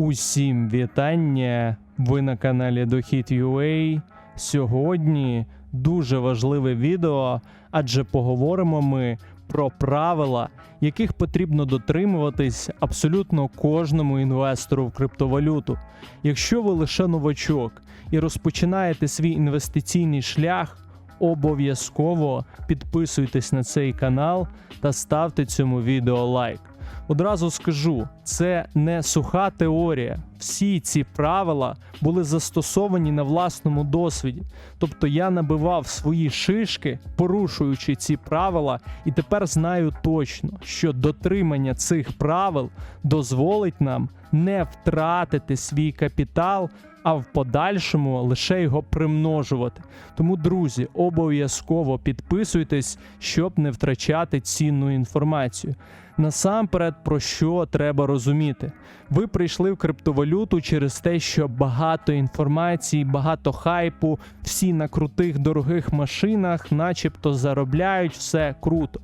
Усім вітання! Ви на каналі Дохід.ua. Сьогодні дуже важливе відео, адже поговоримо ми про правила, яких потрібно дотримуватись абсолютно кожному інвестору в криптовалюту. Якщо ви лише новачок і розпочинаєте свій інвестиційний шлях, обов'язково підписуйтесь на цей канал та ставте цьому відео лайк. Одразу скажу, це не суха теорія. Всі ці правила були застосовані на власному досвіді. Тобто я набивав свої шишки, порушуючи ці правила, і тепер знаю точно, що дотримання цих правил дозволить нам не втратити свій капітал, а в подальшому лише його примножувати. Тому, друзі, обов'язково підписуйтесь, щоб не втрачати цінну інформацію. Насамперед, про що треба розуміти? Ви прийшли в криптовалюту через те, що багато інформації, багато хайпу, всі на крутих дорогих машинах, начебто заробляють все круто.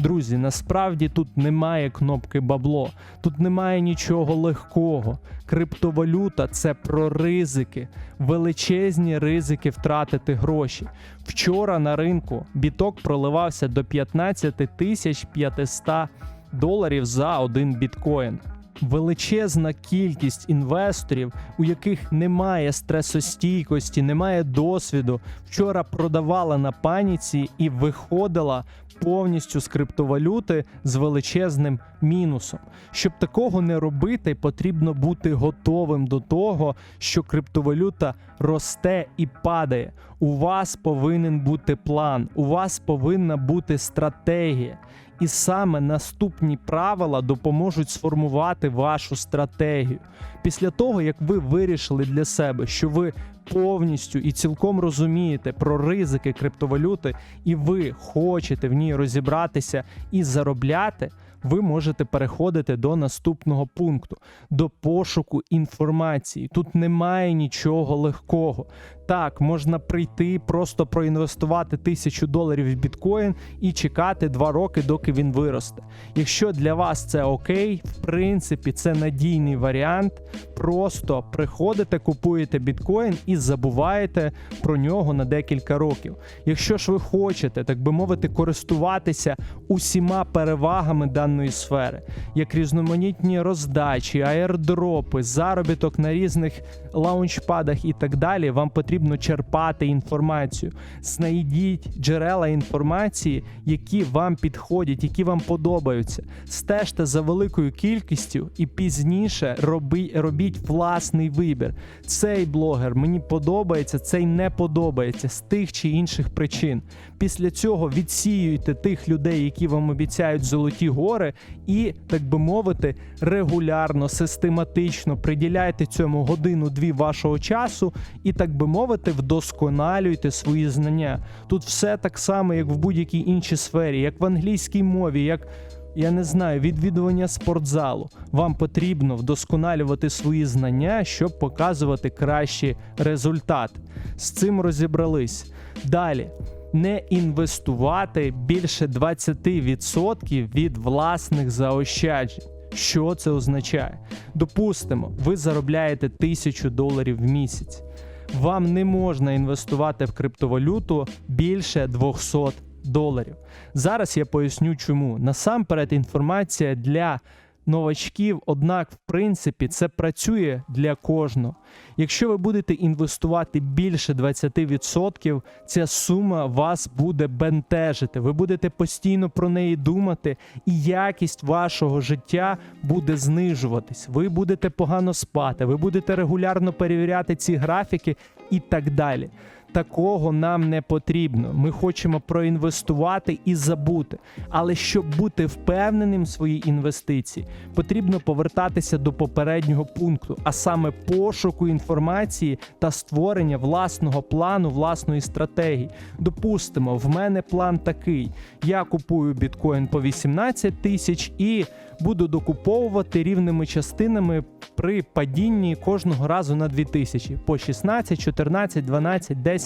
Друзі, насправді тут немає кнопки бабло, тут немає нічого легкого. Криптовалюта це про ризики, величезні ризики втратити гроші. Вчора на ринку біток проливався до 15 тисяч 500 доларів за один біткоін. Величезна кількість інвесторів, у яких немає стресостійкості, немає досвіду, вчора продавала на паніці і виходила повністю з криптовалюти з величезним мінусом. Щоб такого не робити, потрібно бути готовим до того, що криптовалюта росте і падає. У вас повинен бути план, у вас повинна бути стратегія. І саме наступні правила допоможуть сформувати вашу стратегію. Після того, як ви вирішили для себе, що ви повністю і цілком розумієте про ризики криптовалюти, і ви хочете в ній розібратися і заробляти, ви можете переходити до наступного пункту, до пошуку інформації. Тут немає нічого легкого. Так, можна прийти, просто проінвестувати тисячу доларів в біткоін і чекати два роки, доки він виросте. Якщо для вас це окей, в принципі, це надійний варіант. Просто приходите, купуєте біткоін і забуваєте про нього на декілька років. Якщо ж ви хочете, так би мовити, користуватися усіма перевагами даної сфери, як різноманітні роздачі, аірдропи, заробіток на різних лаунчпадах і так далі, вам потрібно черпати інформацію. Знайдіть джерела інформації, які вам підходять, які вам подобаються. Стежте за великою кількістю і пізніше роби, робіть власний вибір. Цей блогер мені подобається, цей не подобається з тих чи інших причин. Після цього відсіюйте тих людей, які вам обіцяють золоті гори, і, так би мовити, регулярно, систематично приділяйте цьому годину-дві вашого часу і, так би мовити, вдосконалюйте свої знання. Тут все так само, як в будь-якій іншій сфері, як в англійській мові, як. Я не знаю, відвідування спортзалу. Вам потрібно вдосконалювати свої знання, щоб показувати кращі результати. З цим розібрались. Далі не інвестувати більше 20% від власних заощаджень. Що це означає? Допустимо, ви заробляєте тисячу доларів в місяць. Вам не можна інвестувати в криптовалюту більше 200 доларів. Зараз я поясню, чому. Насамперед, інформація для новачків, однак, в принципі, це працює для кожного. Якщо ви будете інвестувати більше 20%, ця сума вас буде бентежити. Ви будете постійно про неї думати, і якість вашого життя буде знижуватись. Ви будете погано спати, ви будете регулярно перевіряти ці графіки і так далі. Такого нам не потрібно. Ми хочемо проінвестувати і забути. Але щоб бути впевненим в своїй інвестиції, потрібно повертатися до попереднього пункту, а саме пошуку інформації та створення власного плану, власної стратегії. Допустимо, в мене план такий: я купую біткоін по 18 тисяч і буду докуповувати рівними частинами при падінні кожного разу на 2000 по 16, 14, 12, 10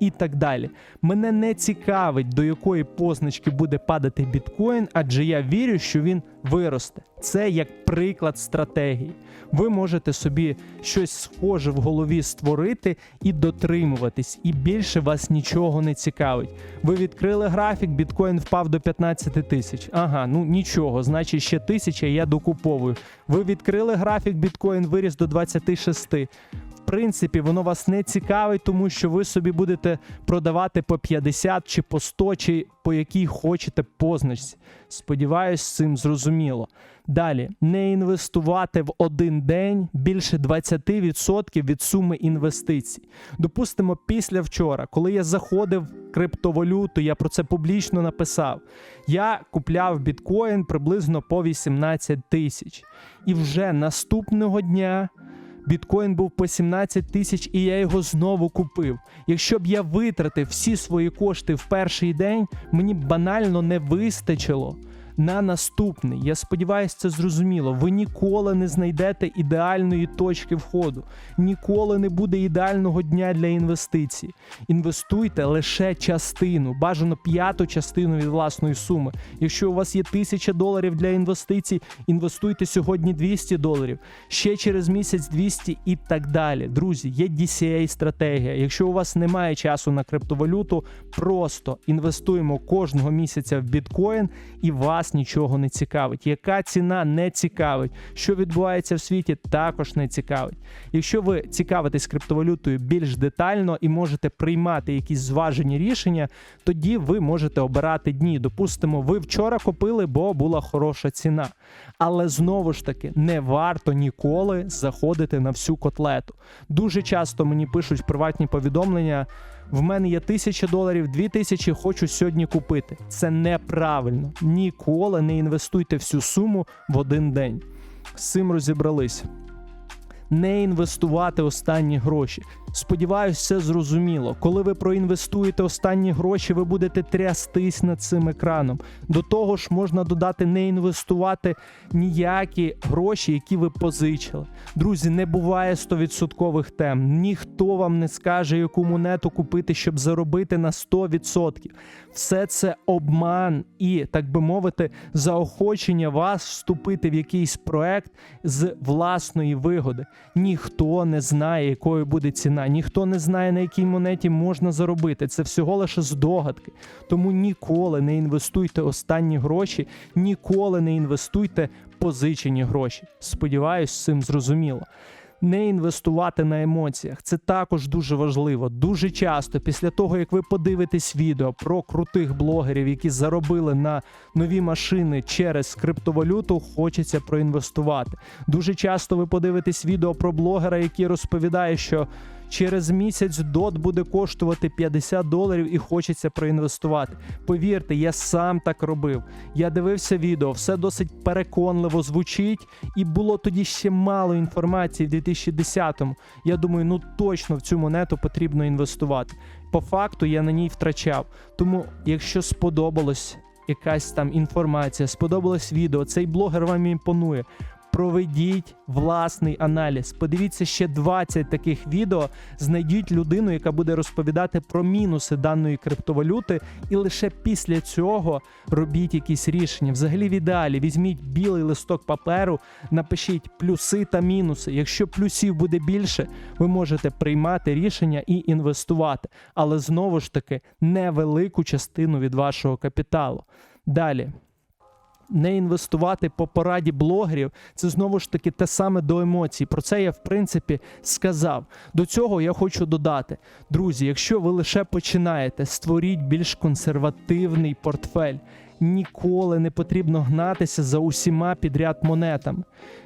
і так далі. Мене не цікавить, до якої позначки буде падати біткоін, адже я вірю, що він виросте. Це як приклад стратегії. ви можете собі щось схоже в голові створити і дотримуватись, і більше вас нічого не цікавить. Ви відкрили графік, біткоін впав до 15 тисяч. Ага, ну нічого, значить ще тисяча, я докуповую. Ви відкрили графік, біткоін виріс до 26. Принципі, воно вас не цікавить, тому що ви собі будете продавати по 50 чи по 100, чи по якій хочете позначці. Сподіваюсь, з цим зрозуміло. Далі не інвестувати в один день більше 20% від суми інвестицій. Допустимо, після вчора, коли я заходив в криптовалюту, я про це публічно написав. Я купляв біткоін приблизно по 18 тисяч. І вже наступного дня біткоін був по 17 тисяч, і я його знову купив. Якщо б я витратив всі свої кошти в перший день, мені б банально не вистачило. На наступний, я сподіваюся, це зрозуміло. Ви ніколи не знайдете ідеальної точки входу, ніколи не буде ідеального дня для інвестицій. Інвестуйте лише частину, бажано п'яту частину від власної суми. Якщо у вас є тисяча доларів для інвестицій, інвестуйте сьогодні 200 доларів, ще через місяць 200 і так далі. Друзі, є DCA стратегія. Якщо у вас немає часу на криптовалюту, просто інвестуємо кожного місяця в біткоін і вас нічого не цікавить. Яка ціна не цікавить? Що відбувається в світі, також не цікавить. Якщо ви цікавитесь криптовалютою більш детально і можете приймати якісь зважені рішення, тоді ви можете обирати дні. Допустимо, ви вчора купили, бо була хороша ціна. Але знову ж таки не варто ніколи заходити на всю котлету. Дуже часто мені пишуть приватні повідомлення. В мене є тисяча доларів, дві тисячі хочу сьогодні купити. Це неправильно. Ніколи не інвестуйте всю суму в один день. З цим розібрались. Не інвестувати останні гроші. Сподіваюсь, все зрозуміло. Коли ви проінвестуєте останні гроші, ви будете трястись над цим екраном. До того ж, можна додати не інвестувати ніякі гроші, які ви позичили. Друзі, не буває 100% тем. Ніхто вам не скаже, яку монету купити, щоб заробити на 100%. Все це обман і, так би мовити, заохочення вас вступити в якийсь проект з власної вигоди. Ніхто не знає, якою буде ціна, ніхто не знає, на якій монеті можна заробити. Це всього лише здогадки. Тому ніколи не інвестуйте останні гроші, ніколи не інвестуйте позичені гроші. Сподіваюсь, цим зрозуміло. Не інвестувати на емоціях це також дуже важливо. Дуже часто, після того як ви подивитесь відео про крутих блогерів, які заробили на нові машини через криптовалюту, хочеться проінвестувати. Дуже часто ви подивитесь відео про блогера, який розповідає, що через місяць дот буде коштувати 50 доларів і хочеться проінвестувати. Повірте, я сам так робив. Я дивився відео, все досить переконливо звучить, і було тоді ще мало інформації в 2010-му. Я думаю, ну точно в цю монету потрібно інвестувати. По факту я на ній втрачав. Тому, якщо сподобалось якась там інформація, сподобалось відео, цей блогер вам імпонує. Проведіть власний аналіз. Подивіться ще 20 таких відео. Знайдіть людину, яка буде розповідати про мінуси даної криптовалюти, і лише після цього робіть якісь рішення. Взагалі, в ідеалі візьміть білий листок паперу, напишіть плюси та мінуси. Якщо плюсів буде більше, ви можете приймати рішення і інвестувати, але знову ж таки невелику частину від вашого капіталу. Далі не інвестувати по пораді блогерів, це знову ж таки те саме до емоцій. Про це я в принципі сказав. До цього я хочу додати, друзі, якщо ви лише починаєте, створіть більш консервативний портфель. Ніколи не потрібно гнатися за усіма підряд монетами.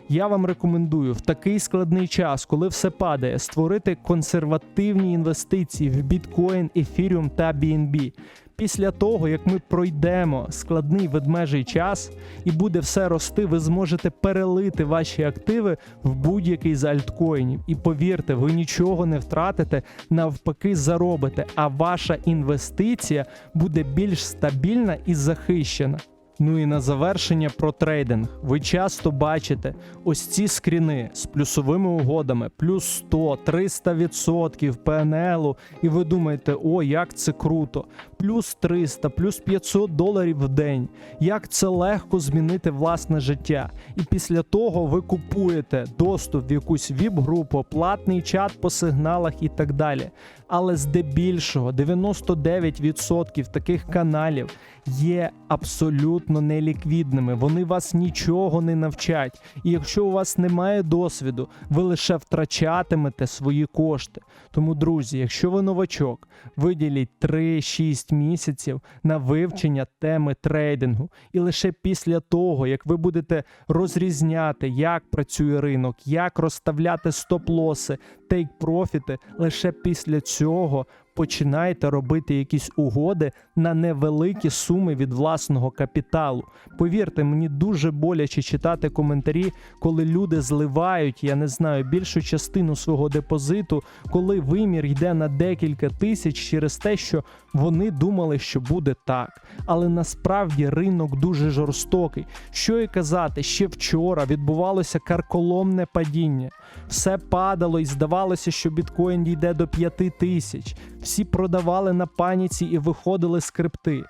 Я вам рекомендую в такий складний час, коли все падає, створити консервативні інвестиції в біткоін, ефіріум та BNB. Після того, як ми пройдемо складний ведмежий час і буде все рости, ви зможете перелити ваші активи в будь-який з альткоїнів. І повірте, ви нічого не втратите, навпаки, заробите. А ваша інвестиція буде більш стабільна і захищена. Ну і на завершення про трейдинг. Ви часто бачите ось ці скріни з плюсовими угодами, плюс 100, 300% ПНЛу, і ви думаєте, о, як це круто. Плюс 300, плюс 500 доларів в день. Як це легко змінити власне життя. І після того ви купуєте доступ в якусь віп-групу, платний чат по сигналах і так далі. Але здебільшого 99% таких каналів є абсолютно неліквідними. Вони вас нічого не навчать. І якщо у вас немає досвіду, ви лише втрачатимете свої кошти. Тому, друзі, якщо ви новачок, виділіть 3-6 місяців на вивчення теми трейдингу. І лише після того, як ви будете розрізняти, як працює ринок, як розставляти стоп-лоси, тейк-профіти, лише після цього починайте робити якісь угоди на невеликі суми від власного капіталу. Повірте, мені дуже боляче читати коментарі, коли люди зливають, я не знаю, більшу частину свого депозиту, коли вимір йде на декілька тисяч через те, що вони думали, що буде так. Але насправді ринок дуже жорстокий. Що і казати, ще вчора відбувалося карколомне падіння. Все падало і здавалося, що біткоін дійде до 5 тисяч. Всі продавали на паніці і виходили з крипти.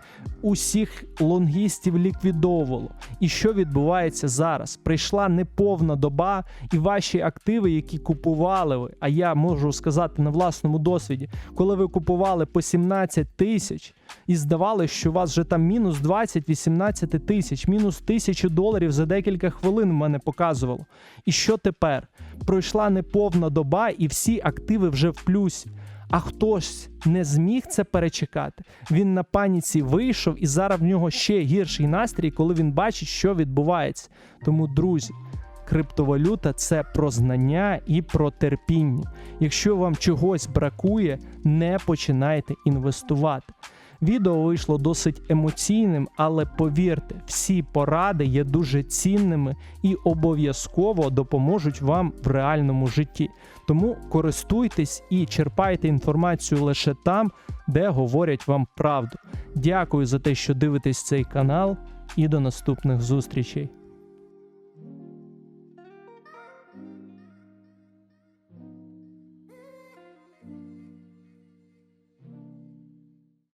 Усіх лонгістів ліквідовувало. І що відбувається зараз? Прийшла неповна доба, і ваші активи, які купували ви, а я можу сказати на власному досвіді, коли ви купували по 17 тисяч і здавалося, що у вас вже там мінус 20-18 тисяч, мінус тисячу доларів за декілька хвилин в мене показувало. І що тепер? Пройшла неповна доба, і всі активи вже в плюсі. А хтось не зміг це перечекати. Він на паніці вийшов, і зараз в нього ще гірший настрій, коли він бачить, що відбувається. Тому, друзі, криптовалюта це про знання і про терпіння. Якщо вам чогось бракує, не починайте інвестувати. Відео вийшло досить емоційним, але повірте, всі поради є дуже цінними і обов'язково допоможуть вам в реальному житті. Тому користуйтесь і черпайте інформацію лише там, де говорять вам правду. Дякую за те, що дивитесь цей канал, і до наступних зустрічей.